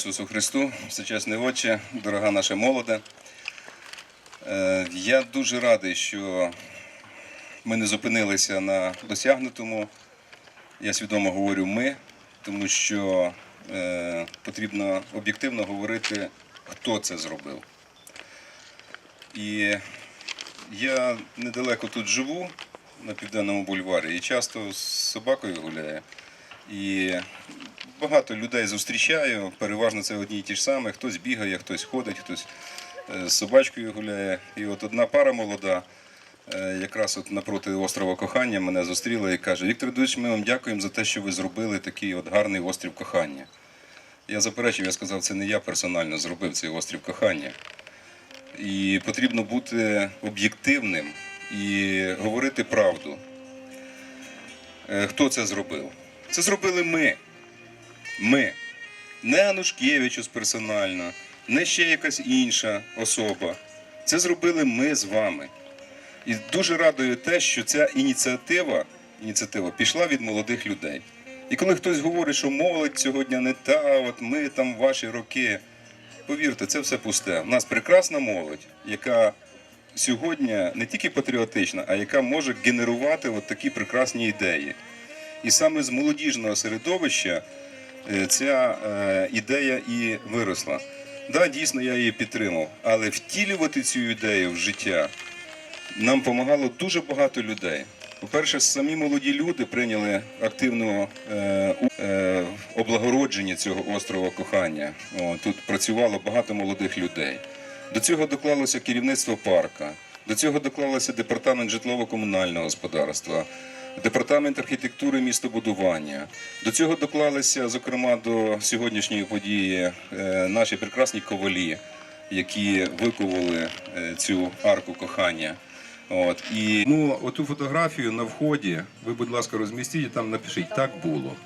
Ісусу Христу, всечесний Отче, дорога наша молода. Е, Я дуже радий, що ми не зупинилися на досягнутому. Я свідомо говорю ми, тому що е, потрібно об'єктивно говорити, хто це зробив. І я недалеко тут живу, на південному бульварі, і часто з собакою гуляю. І багато людей зустрічаю, переважно це одні й ті ж самі. Хтось бігає, хтось ходить, хтось е, з собачкою гуляє. І от одна пара молода, е, якраз от напроти острова Кохання, мене зустріла і каже: Віктор Едуович, ми вам дякуємо за те, що ви зробили такий от гарний острів кохання. Я заперечив, я сказав, це не я персонально зробив цей острів кохання. І потрібно бути об'єктивним і говорити правду. Е, Хто це зробив? Це зробили ми. Ми. Не Анушкевичус персонально, не ще якась інша особа. Це зробили ми з вами. І дуже радує те, що ця ініціатива, ініціатива пішла від молодих людей. І коли хтось говорить, що молодь сьогодні не та, от ми там ваші роки. Повірте, це все пусте. У нас прекрасна молодь, яка сьогодні не тільки патріотична, а яка може генерувати от такі прекрасні ідеї. І саме з молодіжного середовища е, ця е, ідея і виросла. Да, дійсно, я її підтримав, але втілювати цю ідею в життя нам допомагало дуже багато людей. По-перше, самі молоді люди прийняли активну е, е, облагородження цього острова кохання. О, тут працювало багато молодих людей. До цього доклалося керівництво парка, до цього доклалося департамент житлово-комунального господарства, департамент архітектури містобудування. До цього доклалися, зокрема, до сьогоднішньої події е, наші прекрасні ковалі, які виковали е, цю арку кохання. От і ну, оту фотографію на вході, ви, будь ласка, розмістіть і там напишіть, так було.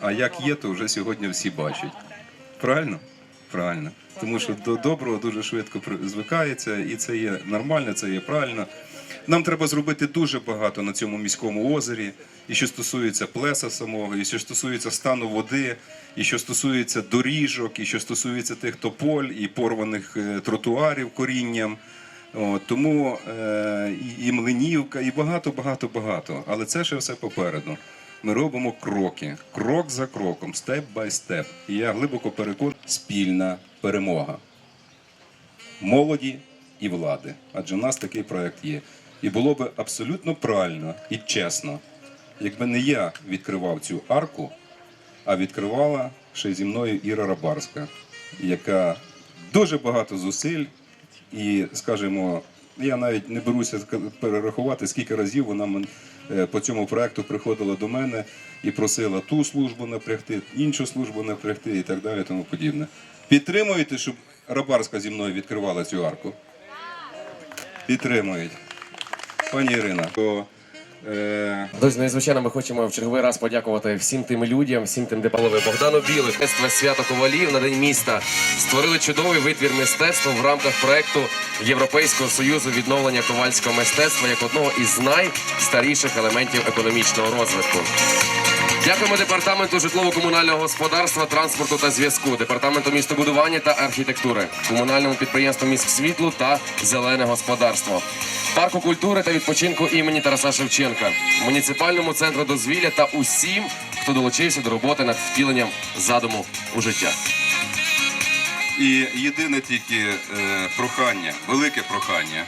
А як є, то вже сьогодні всі бачать. Правильно? Правильно. Тому що до доброго дуже швидко звикається, і це є нормально, це є правильно. Нам треба зробити дуже багато на цьому міському озері, і що стосується плеса самого, і що стосується стану води, і що стосується доріжок, і що стосується тих тополь і порваних е, тротуарів корінням. От, тому е, і, Млинівка, і багато, багато, багато. Але це ще все попереду. Ми робимо кроки, крок за кроком, степ бай степ. І я глибоко переконаний, спільна перемога молоді і влади. Адже у нас такий проект є. І було би абсолютно правильно і чесно, якби не я відкривав цю арку, а відкривала ще зі мною Іра Рабарська, яка дуже багато зусиль і, скажімо, я навіть не беруся перерахувати, скільки разів вона е, по цьому проекту приходила до мене і просила ту службу напрягти, іншу службу напрягти і так далі, тому подібне. Підтримуєте, щоб Рабарська зі мною відкривала цю арку? Підтримують. Пані Ірина. то, е, Друзі, ну і, звичайно, ми хочемо в черговий раз подякувати всім тим людям, всім тим депаловим Богдану Білик, Мистецтво свято ковалів на день міста створили чудовий витвір мистецтва в рамках проекту Європейського союзу відновлення ковальського мистецтва як одного із найстаріших елементів економічного розвитку. Дякуємо департаменту житлово-комунального господарства, транспорту та зв'язку, департаменту містобудування та архітектури, комунальному підприємству міськсвітлу та зелене господарство, парку культури та відпочинку імені Тараса Шевченка, муніципальному центру дозвілля та усім, хто долучився до роботи над втіленням задуму у життя. І єдине тільки е, прохання, велике прохання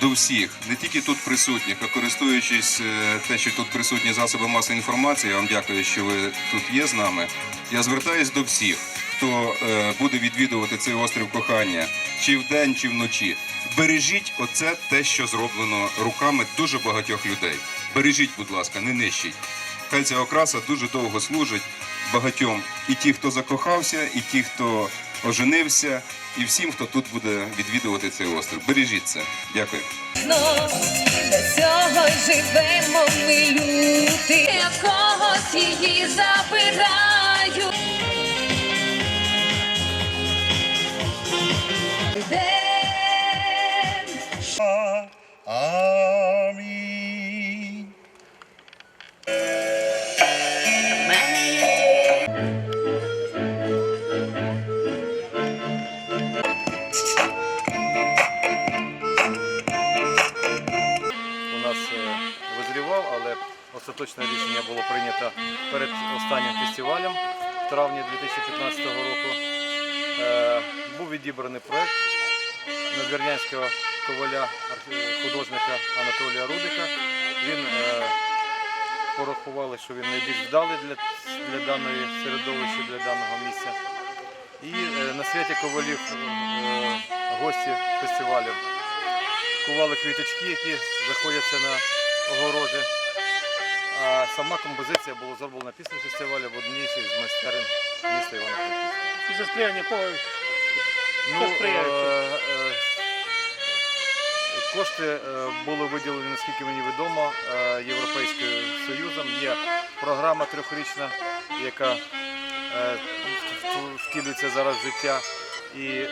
до всіх, не тільки тут присутніх, а користуючись е, те, що тут присутні засоби масової інформації, я вам дякую, що ви тут є з нами. Я звертаюсь до всіх, хто е, буде відвідувати цей острів кохання, чи вдень, чи вночі. Бережіть оце те, що зроблено руками дуже багатьох людей. Бережіть, будь ласка, не нищіть. Хай ця окраса дуже довго служить багатьом. І ті, хто закохався, і ті, хто оженився, і всім, хто тут буде відвідувати цей острів. Бережіть це. Дякую. До цього живемо ми люди. Я в когось її забираю. День остаточне рішення було прийнято перед останнім фестивалем в травні 2015 року. Е, Був відібраний проект надвірнянського коваля, художника Анатолія Рудика. Він е, порахували, що він найбільш вдалий для, для даної середовища, для даного місця. І е, на святі ковалів гості фестивалю кували квіточки, які знаходяться на огорожі. А сама композиція була зроблена після фестивалю в одній з майстерень міста Івано-Франківська. І за сприяння кого? Ну, е, е, Кошти е, були виділені, наскільки мені відомо, Європейським Союзом. Є програма трьохрічна, яка в- втілюється зараз в життя. І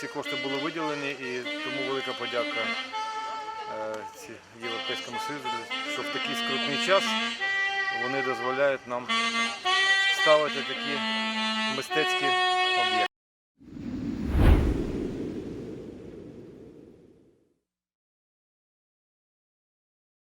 ці кошти були виділені, і тому велика подяка Європейському Союзу, що в такий скрутний час вони дозволяють нам ставити такі мистецькі